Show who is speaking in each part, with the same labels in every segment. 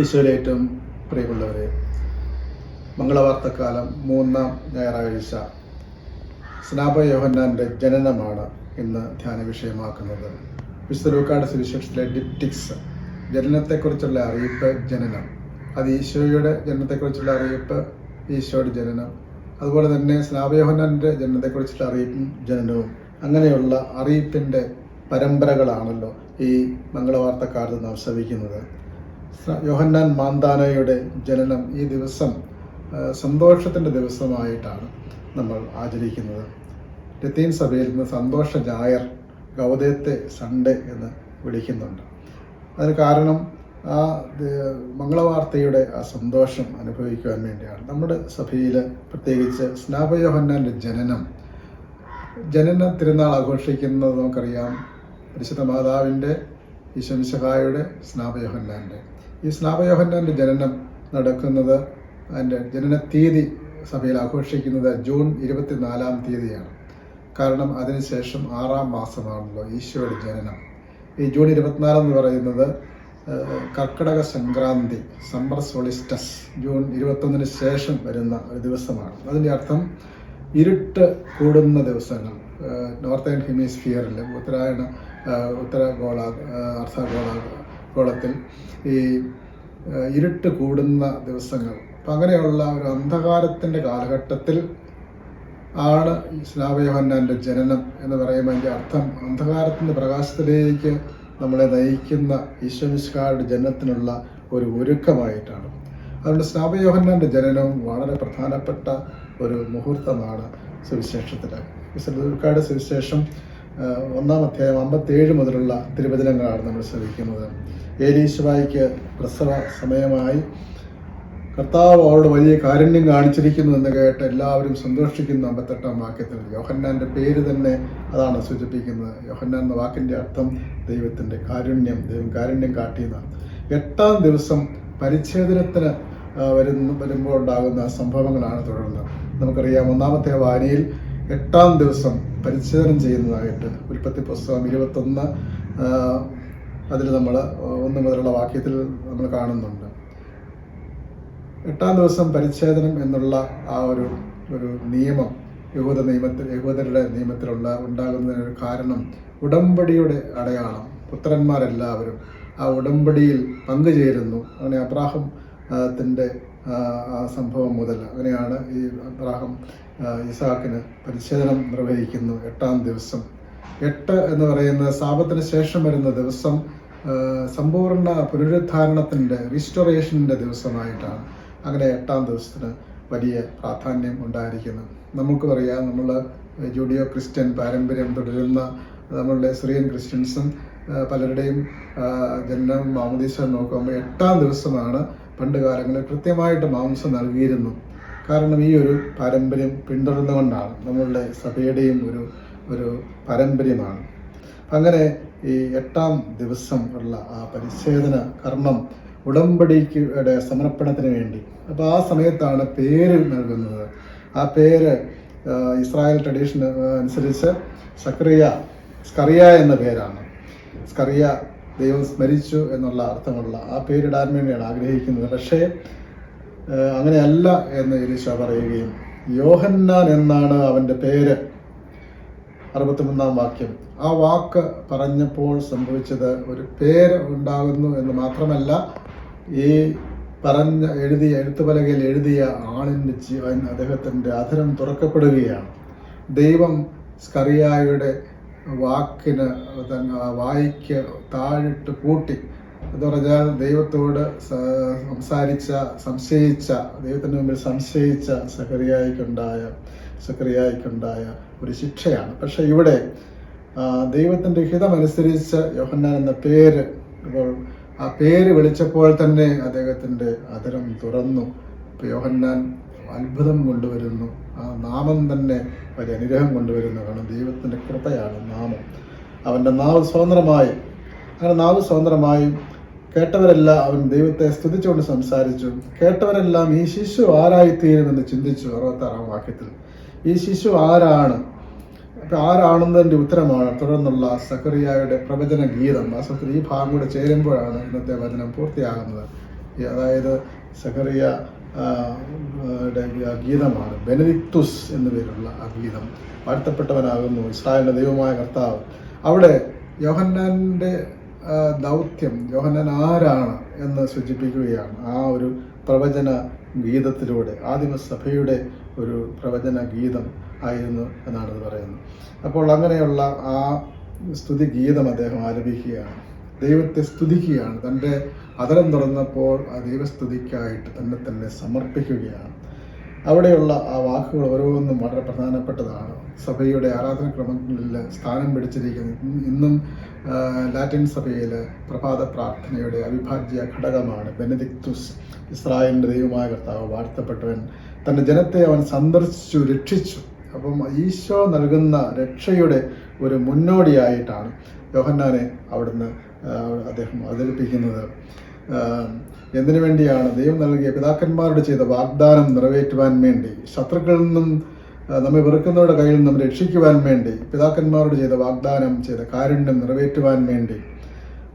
Speaker 1: ഈശോയിലെ ഏറ്റവും പ്രിയമുള്ളവരെ മംഗളവാർത്തക്കാലം മൂന്നാം ഞായറാഴ്ച സ്നാപ യോഹന്നാന്റെ ജനനമാണ് ഇന്ന് ധ്യാന വിഷയമാക്കുന്നത് വിശുദ്ധ ലൂക്കാട് സുവിശേഷത്തിലെ ഡിപ്റ്റിക്സ് ജനനത്തെക്കുറിച്ചുള്ള അറിയിപ്പ് ജനനം. അത് ഈശോയുടെ ജനനത്തെക്കുറിച്ചുള്ള അറിയിപ്പ് ഈശോയുടെ ജനനം. അതുപോലെ തന്നെ സ്നാപയോഹന്നാന്റെ ജനനത്തെക്കുറിച്ചുള്ള അറിയിപ്പും ജനനവും. അങ്ങനെയുള്ള അറിയിപ്പിന്റെ പരമ്പരകളാണല്ലോ ഈ മംഗളവാർത്തക്കാലത്ത് നാം ശ്രവിക്കുന്നത്. യോഹന്നാൻ മാന്താനയുടെ ജനനം ഈ ദിവസം സന്തോഷത്തിന്റെ ദിവസമായിട്ടാണ് നമ്മൾ ആചരിക്കുന്നത്. ലത്തീൻ സഭയിൽ നിന്ന് സന്തോഷ ജായർ ഗൗതയത്തെ സൺഡേ എന്ന് വിളിക്കുന്നുണ്ട്. അതിന് കാരണം ആ മംഗളവാർത്തയുടെ ആ സന്തോഷം അനുഭവിക്കുവാൻ വേണ്ടിയാണ്. നമ്മുടെ സഭയിൽ പ്രത്യേകിച്ച് സ്നാപയോഹന്നാന്റെ ജനനം. ജനന തിരുനാൾ ആഘോഷിക്കുന്നത് നമുക്കറിയാം. പരിശുദ്ധ മാതാവിന്റെ ഈശ്വമിശഹായുടെ സ്നാപയോഹന്നാന്റെ ഈ സ്നാപയോഹന്നാന്റെ ജനനം നടക്കുന്നത് അതിന്റെ ജനന തീയതി സഭയിൽ ആഘോഷിക്കുന്നത് ജൂൺ ഇരുപത്തിനാലാം തീയതിയാണ്. കാരണം അതിനുശേഷം ആറാം മാസമാണല്ലോ ഈശോയുടെ ജനനം. ഈ ജൂൺ ഇരുപത്തിനാലെന്ന് പറയുന്നത് ഏഹ്, Karkidaka Sankranti summer solstice June ഇരുപത്തൊന്നിന് ശേഷം വരുന്ന ഒരു ദിവസമാണ്. അതിന്റെ അർത്ഥം ഇരുട്ട് കൂടുന്ന ദിവസങ്ങൾ. നോർത്തേൺ ഹെമിസ്ഫിയറിൽ ഉത്തരായണ ഉത്തര ഉത്തരഗോള അർദ്ധ ഗോളത്തിൽ ഈ ഇരുട്ട് കൂടുന്ന ദിവസങ്ങൾ. അപ്പം അങ്ങനെയുള്ള ഒരു അന്ധകാരത്തിന്റെ കാലഘട്ടത്തിൽ ആണ് സ്ലാവയോഹന്നാന്റെ ജനനം എന്ന് പറയുമ്പോൾ അതിന്റെ അർത്ഥം. അന്ധകാരത്തിന്റെ പ്രകാശത്തിലേക്ക് നമ്മളെ നയിക്കുന്ന ഈശ്വമിസ്കാരുടെ ജനനത്തിനുള്ള ഒരു ഒരുക്കമായിട്ടാണ്. അതുകൊണ്ട് സ്നാപയോഹന്നാന്റെ ജനനവും വളരെ പ്രധാനപ്പെട്ട ഒരു മുഹൂർത്തമാണ് സുവിശേഷത്തിൽ വിശുദ്ധ സുവിശേഷം ഒന്നാം അധ്യായം അമ്പത്തേഴ് മുതലുള്ള തിരുവചനങ്ങളാണ് നമ്മൾ ശ്രമിക്കുന്നത് ഏലീശുവായിക്ക് പ്രസവ സമയമായി കർത്താവ് അവരുടെ വലിയ കാരുണ്യം കാണിച്ചിരിക്കുന്നു എന്ന് കേട്ട് എല്ലാവരും സന്തോഷിക്കുന്നു അമ്പത്തെട്ടാം വാക്യത്തിൽ യോഹന്നാന്റെ പേര് തന്നെ അതാണ് സൂചിപ്പിക്കുന്നത്. യോഹന്നാൻ എന്ന വാക്കിന്റെ അർത്ഥം ദൈവത്തിന്റെ കാരുണ്യം ദൈവം കാരുണ്യം കാട്ടിയതാണ്. എട്ടാം ദിവസം പരിച്ഛേദനത്തിന് വരുന്ന വരുമ്പോൾ ഉണ്ടാകുന്ന സംഭവങ്ങളാണ് തുടർന്ന്. നമുക്കറിയാം ഒന്നാമത്തെ വാരിയിൽ എട്ടാം ദിവസം പരിച്ഛേദനം ചെയ്യുന്നതായിട്ട് ഉൽപ്പത്തി പുസ്തകം ഇരുപത്തൊന്ന് അതിൽ നമ്മൾ ഒന്ന് മുതലുള്ള വാക്യത്തിൽ നമ്മൾ കാണുന്നുണ്ട്. എട്ടാം ദിവസം പരിച്ഛേദനം എന്നുള്ള ആ ഒരു ഒരു നിയമം യഹൂദ നിയമത്തിൽ യഹൂദരുടെ നിയമത്തിലുള്ള ഉണ്ടാകുന്നതിനൊരു കാരണം ഉടമ്പടിയുടെ അടയാളം. പുത്രന്മാരെല്ലാവരും ആ ഉടമ്പടിയിൽ പങ്കുചേരുന്നു. അങ്ങനെ അബ്രാഹം ത്തിന്റെ സംഭവം മുതൽ അങ്ങനെയാണ് ഈ അബ്രാഹം ആ, ഇസാക്കിന് പരിച്ഛേദനം നിർവഹിക്കുന്നു എട്ടാം ദിവസം. എട്ട് എന്ന് പറയുന്ന സാപത്തിന് ശേഷം വരുന്ന ദിവസം സമ്പൂർണ പുനരുദ്ധാരണത്തിന്റെ റിസ്റ്റോറേഷനിന്റെ ദിവസമായിട്ടാണ് അങ്ങനെ എട്ടാം ദിവസത്തിന് വലിയ പ്രാധാന്യം ഉണ്ടായിരിക്കുന്നു നമുക്ക് പറയാം നമ്മൾ ജൂഡിയോ ക്രിസ്ത്യൻ പാരമ്പര്യം തുടരുന്ന നമ്മളുടെ സിറിയൻ ക്രിസ്ത്യൻസും പലരുടെയും ആ, ജനനം മാമദീസ നോക്കുമ്പോൾ എട്ടാം ദിവസമാണ് പണ്ട് കാലങ്ങളിൽ കൃത്യമായിട്ട് മാംസം നൽകിയിരുന്നു. കാരണം ഈ ഒരു പാരമ്പര്യം പിന്തുടർന്നുകൊണ്ടാണ് നമ്മളുടെ സഭയുടെയും ഒരു ഒരു പാരമ്പര്യമാണ്. അങ്ങനെ ഈ എട്ടാം ദിവസം ഉള്ള ആ പരിച്ഛേദന കർമ്മം ഉടമ്പടിയുടെ സമർപ്പണത്തിന് വേണ്ടി. അപ്പോൾ ആ സമയത്താണ് പേര് നൽകുന്നത്. ആ പേര് ഇസ്രായേൽ ട്രഡീഷൻ അനുസരിച്ച് സക്രിയ സ്കറിയ എന്ന പേരാണ്. സ്കറിയ ദൈവം സ്മരിച്ചു എന്നുള്ള അർത്ഥമുള്ള ആ പേരിടാൻ വേണ്ടിയാണ് ആഗ്രഹിക്കുന്നത്. പക്ഷേ അങ്ങനെയല്ല എന്ന് എലീശ പറയുകയും യോഹന്നാൻ എന്നാണ് അവന്റെ പേര്. അറുപത്തിമൂന്നാം വാക്യം. ആ വാക്ക് പറഞ്ഞപ്പോൾ സംഭവിച്ചത് ഒരു പേര് ഉണ്ടാകുന്നു എന്ന് മാത്രമല്ല ഈ പറഞ്ഞ എഴുതിയ എഴുത്തുപലകയിൽ എഴുതിയ ആളിന്റെ ജീവൻ അദ്ദേഹത്തിന്റെ അധരം തുറക്കപ്പെടുകയാണ്. ദൈവം സ്കറിയായുടെ വാക്കിന് വായിക്ക് താഴിട്ട് പൂട്ടി. എന്ന് പറഞ്ഞാൽ ദൈവത്തോട് സംസാരിച്ച സംശയിച്ച ദൈവത്തിന് മുമ്പിൽ സംശയിച്ച സക്രിയായിക്കുണ്ടായ സക്രിയായിക്കുണ്ടായ ഒരു ശിക്ഷയാണ്. പക്ഷെ ഇവിടെ ദൈവത്തിന്റെ ഹിതമനുസരിച്ച് യോഹന്നാൻ എന്ന പേര് ഇപ്പോൾ ആ പേര് വിളിച്ചപ്പോൾ തന്നെ അദ്ദേഹത്തിന്റെ അതിരം തുറന്നു. യോഹന്നാൻ അത്ഭുതം കൊണ്ടുവരുന്നു. ആ നാമം തന്നെ വലിയ അനുഗ്രഹം കൊണ്ടുവരുന്നു. കാരണം ദൈവത്തിന്റെ കൃപയാണ് നാമം. അവന്റെ നാവ് സ്വതന്ത്രമായി. അങ്ങനെ നാവ് സ്വതന്ത്രമായി. കേട്ടവരെല്ലാം അവൻ ദൈവത്തെ സ്തുതിച്ചുകൊണ്ട് സംസാരിച്ചു. കേട്ടവരെല്ലാം ഈ ശിശു ആരായിത്തീരുമെന്ന് ചിന്തിച്ചു. അറുപത്താറാം വാക്യത്തിൽ. ഈ ശിശു ആരാണ്? അപ്പം ആരാണെന്നതിന്റെ ഉത്തരമാണ് തുടർന്നുള്ള സക്കറിയായുടെ പ്രവചന ഗീതം. വാസ്തവത്തിൽ ഈ ഭാഗം കൂടെ ചേരുമ്പോഴാണ് ഇന്നത്തെ വചനം പൂർത്തിയാകുന്നത്. അതായത് യുടെ ഗീതമാണ്. ബെനഡിക്തുസ് എന്നു പേരുള്ള ആ ഗീതം. വാഴ്ത്തപ്പെട്ടവനാകുന്നു ഇസ്രായേലിന്റെ ദൈവമായ കർത്താവ്. അവിടെ യോഹന്നാന്റെ ദൗത്യം യോഹന്നാൻ ആരാണ് എന്ന് സൂചിപ്പിക്കുകയാണ് ആ ഒരു പ്രവചന ഗീതത്തിലൂടെ. ആദിമസഭയുടെ ഒരു പ്രവചന ഗീതം ആയിരുന്നു എന്നാണ് പറയുന്നത്. അപ്പോൾ അങ്ങനെയുള്ള ആ സ്തുതി ഗീതം അദ്ദേഹം ആലപിക്കുകയാണ്. ദൈവത്തെ സ്തുതിക്കുകയാണ്. തന്റെ അതരം തുറന്നപ്പോൾ ആ ദൈവസ്തുതിക്കായിട്ട് തന്നെ തന്നെ സമർപ്പിക്കുകയാണ്. അവിടെയുള്ള ആ വാക്കുകൾ ഓരോന്നും വളരെ പ്രധാനപ്പെട്ടതാണ്. സഭയുടെ ആരാധനക്രമങ്ങളിൽ സ്ഥാനം പിടിച്ചിരിക്കുന്നു ഇന്നും ലാറ്റിൻ സഭയിൽ പ്രഭാത പ്രാർത്ഥനയുടെ അവിഭാജ്യ ഘടകമാണ് ബെനഡിക്തുസ്. ഇസ്രായേലിന്റെ ദൈവമായ കർത്താവ് വാഴ്ത്തപ്പെട്ടവൻ തന്റെ ജനത്തെ അവൻ സന്ദർശിച്ചു രക്ഷിച്ചു. അപ്പം ഈശോ നൽകുന്ന രക്ഷയുടെ ഒരു മുന്നോടിയായിട്ടാണ് യോഹന്നാനെ അവിടുന്ന് അദ്ദേഹം അവതരിപ്പിക്കുന്നത്. എന്തിനു വേണ്ടിയാണ്? ദൈവം നൽകിയ പിതാക്കന്മാരുടെ ചെയ്ത വാഗ്ദാനം നിറവേറ്റുവാൻ വേണ്ടി ശത്രുക്കളിൽ നിന്നും നമ്മെ വെറുക്കുന്നവരുടെ കയ്യിൽ നിന്നും രക്ഷിക്കുവാൻ വേണ്ടി പിതാക്കന്മാരുടെ ചെയ്ത വാഗ്ദാനം ചെയ്ത കാരുണ്യം നിറവേറ്റുവാൻ വേണ്ടി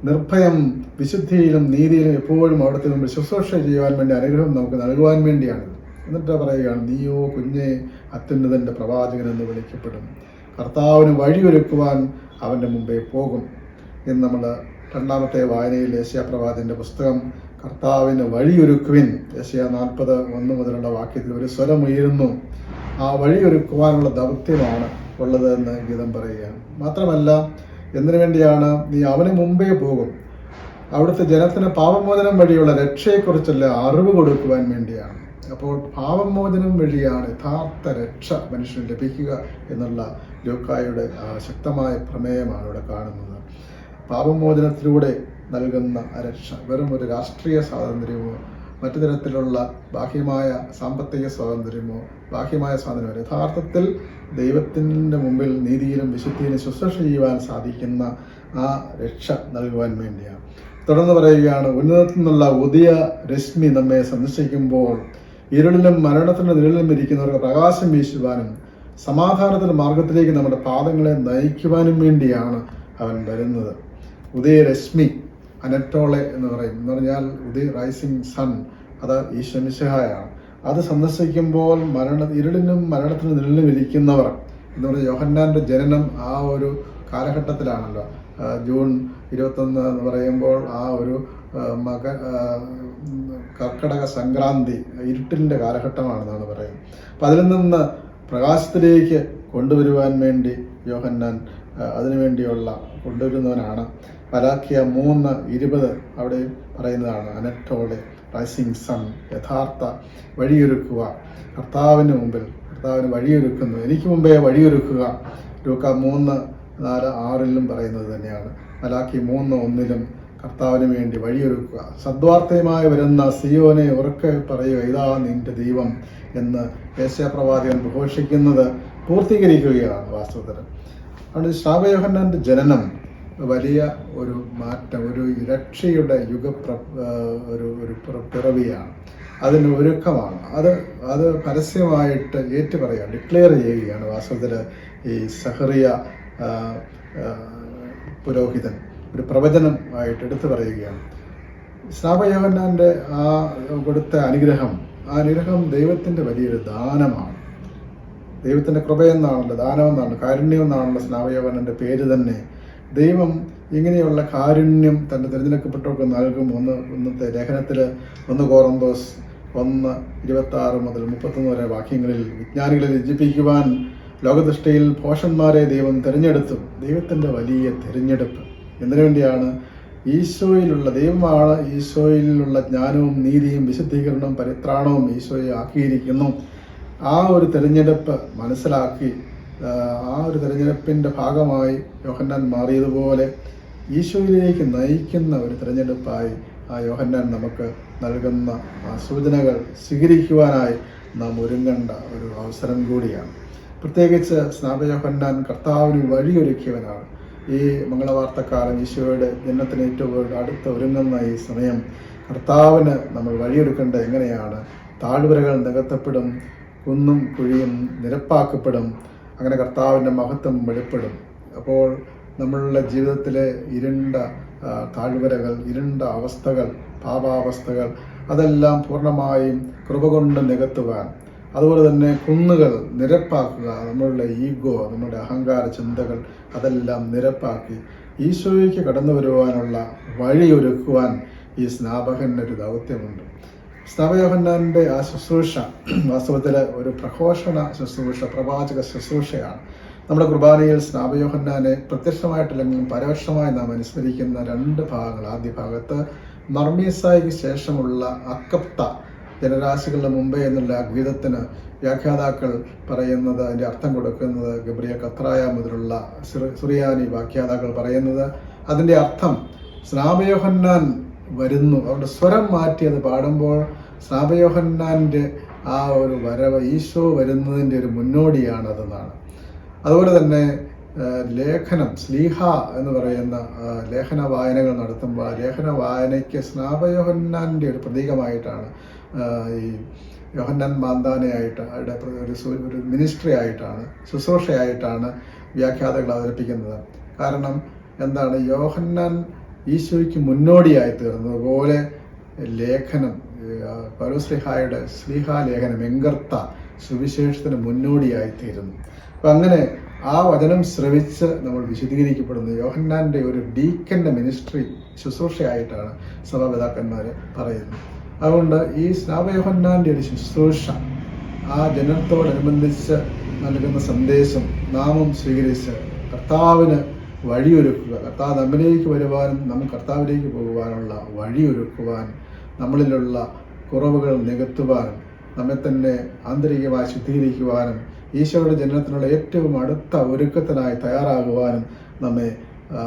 Speaker 1: നിർഭയം വിശുദ്ധിയിലും നീതിയിലും എപ്പോഴും അവിടുത്തെ മുമ്പിൽ ശുശ്രൂഷ ചെയ്യുവാൻ വേണ്ടി അനുഗ്രഹം നമുക്ക് നൽകുവാൻ വേണ്ടിയാണ്. എന്നിട്ട് പറയുകയാണ് നീയോ കുഞ്ഞെ അത്യുന്നതന്റെ പ്രവാചകൻ എന്ന് വിളിക്കപ്പെടും. കർത്താവിന് വഴിയൊരുക്കുവാൻ അവന്റെ മുമ്പേ പോകും. എന്ന് നമ്മൾ രണ്ടാമത്തെ വായനയിൽ ഏഷ്യ പ്രവാചകന്റെ പുസ്തകം കർത്താവിന് വഴിയൊരുക്കുവിൻ. ഏഷ്യ നാൽപ്പത് ഒന്ന് മുതലുള്ള വാക്യത്തിൽ ഒരു സ്വരം ഉയരുന്നു. ആ വഴിയൊരുക്കുവാനുള്ള ദൗത്യമാണ് ഉള്ളത് എന്ന് ഗീതം പറയുകയാണ്. മാത്രമല്ല എന്തിനു വേണ്ടിയാണ് നീ അവന് മുമ്പേ പോകും? അവിടുത്തെ ജനത്തിന് പാപമോചനം വഴിയുള്ള രക്ഷയെക്കുറിച്ചുള്ള അറിവ് കൊടുക്കുവാൻ വേണ്ടിയാണ്. അപ്പോൾ പാപമോചനം വഴിയാണ് യഥാർത്ഥ രക്ഷ മനുഷ്യന് ലഭിക്കുക എന്നുള്ള ലൂക്കായുടെ ശക്തമായ പ്രമേയമാണ് ഇവിടെ കാണുന്നത്. പാപമോചനത്തിലൂടെ നൽകുന്ന രക്ഷ. വെറും ഒരു രാഷ്ട്രീയ സ്വാതന്ത്ര്യമോ മറ്റു തരത്തിലുള്ള ബാഹ്യമായ സാമ്പത്തിക സ്വാതന്ത്ര്യമോ ബാഹ്യമായ സ്വാതന്ത്ര്യമോ യഥാർത്ഥത്തിൽ ദൈവത്തിന്റെ മുമ്പിൽ നീതിയിലും വിശുദ്ധിയിലും ശുശ്രൂഷ ചെയ്യുവാൻ സാധിക്കുന്ന ആ രക്ഷ നൽകുവാൻ വേണ്ടിയാണ്. തുടർന്ന് പറയുകയാണ് ഉന്നതത്തിൽ നിന്നുള്ള ഉദയ രശ്മി നമ്മെ സന്ദർശിക്കുമ്പോൾ ഇരുളിലും മരണത്തിന്റെ നിഴലിലും ഇരിക്കുന്നവർക്ക് പ്രകാശം വീശുവാനും സമാധാനത്തിന്റെ മാർഗത്തിലേക്ക് നമ്മുടെ പാദങ്ങളെ നയിക്കുവാനും വേണ്ടിയാണ് അവൻ വരുന്നത്. ഉദയരശ്മി അനറ്റോളെ എന്ന് പറയും. എന്ന് പറഞ്ഞാൽ ഉദയ റൈസിംഗ് സൺ അത് ഈശ്വമിശഹായാണ് അത് സന്ദർശിക്കുമ്പോൾ മരണ ഇരുളിനും മരണത്തിനും നിഴലിനും ഇരിക്കുന്നവർ എന്ന് പറഞ്ഞാൽ യോഹന്നാന്റെ ജനനം ആ ഒരു കാലഘട്ടത്തിലാണല്ലോ. ജൂൺ ഇരുപത്തൊന്ന് എന്ന് പറയുമ്പോൾ ആ ഒരു മക കർക്കടക സംക്രാന്തി ഇരുട്ടിന്റെ കാലഘട്ടമാണെന്നാണ് പറയുന്നത്. അപ്പം അതിൽ നിന്ന് പ്രകാശത്തിലേക്ക് കൊണ്ടുവരുവാൻ വേണ്ടി യോഹന്നാൻ അതിനുവേണ്ടിയുള്ള കൊണ്ടുവരുന്നവനാണ്. മലാഖിയ മൂന്ന് ഇരുപത് അവിടെ പറയുന്നതാണ് അനറ്റോളെ റൈസിംഗ് സൺ യഥാർത്ഥ വഴിയൊരുക്കുക. കർത്താവിന് മുമ്പിൽ കർത്താവിന് വഴിയൊരുക്കുന്നു. എനിക്ക് മുമ്പേ വഴിയൊരുക്കുക. ലൂക്ക മൂന്ന് നാല് ആറിലും പറയുന്നത് തന്നെയാണ്. മലാഖി മൂന്ന് ഒന്നിലും കർത്താവിന് വേണ്ടി വഴിയൊരുക്കുക. സദ്വാർത്തയുമായി വരുന്ന സിയോനെ ഉറക്കെ പറയുക ഇതാ നിന്റെ ദൈവം എന്ന് യേശയപ്രവാചകൻ ഘോഷിക്കുന്നത് പൂർത്തീകരിക്കുകയാണ് വാസ്തവത്തിൽ. അതുകൊണ്ട് ശ്രാവയോഹന്നാന്റെ ജനനം വലിയ ഒരു മാറ്റം ഒരു രക്ഷയുടെ യുഗ ഒരു ഒരു പിറവിയാണ്. അതിന് ഒരുക്കമാണ്. അത് അത് പരസ്യമായിട്ട് ഏറ്റു പറയുക ഡിക്ലെയർ ചെയ്യുകയാണ് വാസ്തവത്തിൽ ഈ സഹറിയ പുരോഹിതൻ. ഒരു പ്രവചനം ആയിട്ട് എടുത്തു പറയുകയാണ്. ശ്രാവയോഹന്നാന്റെ ആ കൊടുത്ത അനുഗ്രഹം ആ അനുഗ്രഹം ദൈവത്തിന്റെ വലിയൊരു ദാനമാണ്. ദൈവത്തിന്റെ കൃപയെന്നാണല്ലോ ദാനമെന്നാണല്ലോ കാരുണ്യം എന്നാണല്ലോ സ്നാവയോവനന്റെ പേര് തന്നെ. ദൈവം ഇങ്ങനെയുള്ള കാരുണ്യം തന്റെ തിരഞ്ഞെടുക്കപ്പെട്ടവർക്ക് നൽകും. ഒന്ന് ഇന്നത്തെ ലേഖനത്തിൽ ഒന്ന് കോറന്തോസ് ഒന്ന് ഇരുപത്തി ആറ് മുതൽ മുപ്പത്തൊന്ന് വരെ വാക്യങ്ങളിൽ വിജ്ഞാനികളെ രചിപ്പിക്കുവാൻ ലോകദൃഷ്ടിയിൽ പോഷന്മാരെ ദൈവം തിരഞ്ഞെടുത്തു. ദൈവത്തിന്റെ വലിയ തിരഞ്ഞെടുപ്പ്. എന്തിനു വേണ്ടിയാണ്? ഈശോയിലുള്ള ദൈവമാണ് ഈശോയിലുള്ള ജ്ഞാനവും നീതിയും വിശുദ്ധീകരണവും പരിത്രാണവും ഈശോയെ ആക്കിയിരിക്കുന്നു. ആ ഒരു തിരഞ്ഞെടുപ്പ് മനസ്സിലാക്കി ആ, ഒരു തിരഞ്ഞെടുപ്പിന്റെ ഭാഗമായി യോഹന്നാൻ മാറിയതുപോലെ ഈശോയിലേക്ക് നയിക്കുന്ന ഒരു തിരഞ്ഞെടുപ്പായി ആ യോഹന്നാൻ നമുക്ക് നൽകുന്ന സൂചനകൾ സ്വീകരിക്കുവാനായി നാം ഒരുങ്ങേണ്ട ഒരു അവസരം കൂടിയാണ്. പ്രത്യേകിച്ച് സ്നാപയോഹന്നാൻ കർത്താവിന് വഴിയൊരുക്കിയവനാണ്. ഈ മംഗളവാർത്തക്കാലം ഈശോയുടെ ജന്മത്തിന് ഏറ്റവും അടുത്ത് ഒരുങ്ങുന്ന ഈ സമയം കർത്താവിന് നമ്മൾ വഴിയൊരുക്കേണ്ടത് എങ്ങനെയാണ്? താഴ്വരകൾ നികത്തപ്പെടും കുന്നും കുഴിയും നിരപ്പാക്കപ്പെടും. അങ്ങനെ കർത്താവിന്റെ മഹത്വം വെളിപ്പെടും. അപ്പോൾ നമ്മളുടെ ജീവിതത്തിലെ ഇരുണ്ട താഴ്വരകൾ ഇരുണ്ട അവസ്ഥകൾ പാപാവസ്ഥകൾ അതെല്ലാം പൂർണമായും കൃപ കൊണ്ട് നികത്തുവാൻ. അതുപോലെ തന്നെ കുന്നുകൾ നിരപ്പാക്കുക നമ്മളുടെ ഈഗോ നമ്മുടെ അഹങ്കാര ചിന്തകൾ അതെല്ലാം നിരപ്പാക്കി ഈശോയ്ക്ക് കടന്നു വരുവാനുള്ള വഴിയൊരുക്കുവാൻ ഈ സ്നാപകന്റെ ഒരു ദൗത്യമുണ്ട്. സ്നാപയോഹന്നാന്റെ ആ ശുശ്രൂഷ വാസ്തവത്തിൽ ഒരു പ്രഘോഷണ ശുശ്രൂഷ പ്രവാചക ശുശ്രൂഷയാണ്. നമ്മുടെ കുർബാനയിൽ സ്നാപയോഹന്നാനെ പ്രത്യക്ഷമായിട്ടില്ലെങ്കിലും പരോക്ഷമായി നാം അനുസ്മരിക്കുന്ന രണ്ട് ഭാഗങ്ങൾ. ആദ്യ ഭാഗത്ത് മർമീസായിക്ക് ശേഷമുള്ള അക്കപ്ത ജനരാശികളുടെ മുമ്പേ എന്നുള്ള ഗീതത്തിന് വ്യാഖ്യാതാക്കൾ പറയുന്നത് അതിന്റെ അർത്ഥം കൊടുക്കുന്നത് ഗബ്രിയ കത്രായ മുതലുള്ള സുറിയാനി വ്യാഖ്യാതാക്കൾ പറയുന്നത് അതിന്റെ അർത്ഥം സ്നാപയോഹന്നാൻ വരുന്നു. അവരുടെ സ്വരം മാറ്റി അത് പാടുമ്പോൾ സ്നാപയോഹന്നാന്റെ ആ ഒരു വരവ് ഈശോ വരുന്നതിന്റെ ഒരു മുന്നോടിയാണതെന്നാണ്. അതുപോലെ തന്നെ ലേഖനം സ്ലീഹ എന്ന് പറയുന്ന ലേഖന വായനകൾ നടത്തുമ്പോൾ ആ ലേഖന വായനയ്ക്ക് സ്നാപയോഹന്നാന്റെ ഒരു പ്രതീകമായിട്ടാണ് ഈ യോഹന്നാൻ മാന്താനയായിട്ട് അവരുടെ ഒരു ഒരു മിനിസ്ട്രി ആയിട്ടാണ് ശുശ്രൂഷയായിട്ടാണ് വ്യാഖ്യാതകൾ അവതരിപ്പിക്കുന്നത്. കാരണം എന്താണ്? യോഹന്നാൻ ഈശോയ്ക്ക് മുന്നോടിയായി തീർന്നു പോലെ ലേഖനം പൗലോസ്ലിഹായുടെ സ്ലിഹാ ലേഖനം എങ്കർത്ത സുവിശേഷത്തിന് മുന്നോടിയായി തീരുന്നു. അപ്പം അങ്ങനെ ആ വചനം ശ്രവിച്ച് നമ്മൾ വിശദീകരിക്കപ്പെടുന്നു. യോഹന്നാന്റെ ഒരു ഡീക്കന്റെ മിനിസ്ട്രി ശുശ്രൂഷയായിട്ടാണ് സഭാപിതാക്കന്മാർ പറയുന്നത്. അതുകൊണ്ട് ഈ സ്നാപയോഹന്നാന്റെ ഒരു ശുശ്രൂഷ ആ ജനത്തോടനുബന്ധിച്ച് നൽകുന്ന സന്ദേശം നാമം സ്വീകരിച്ച് കർത്താവിന് വഴിയൊരുക്കുക. കർത്താവ് നമ്മിലേക്ക് വരുവാനും നമ്മൾ കർത്താവിലേക്ക് പോകുവാനുള്ള വഴിയൊരുക്കുവാൻ നമ്മളിലുള്ള കുറവുകൾ നികത്തുവാനും നമ്മെ തന്നെ ആന്തരികമായി ശുദ്ധീകരിക്കുവാനും ഈശോയുടെ ജനനത്തിനുള്ള ഏറ്റവും അടുത്ത ഒരുക്കത്തിനായി തയ്യാറാകുവാനും നമ്മെ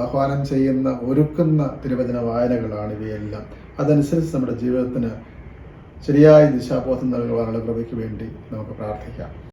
Speaker 1: ആഹ്വാനം ചെയ്യുന്ന ഒരുക്കുന്ന തിരുവചന വായനകളാണ് ഇവയെല്ലാം. അതനുസരിച്ച് നമ്മുടെ ജീവിതത്തിന് ശരിയായ ദിശാബോധം നൽകുവാനുള്ള കൃപയ്ക്ക് വേണ്ടി നമുക്ക് പ്രാർത്ഥിക്കാം.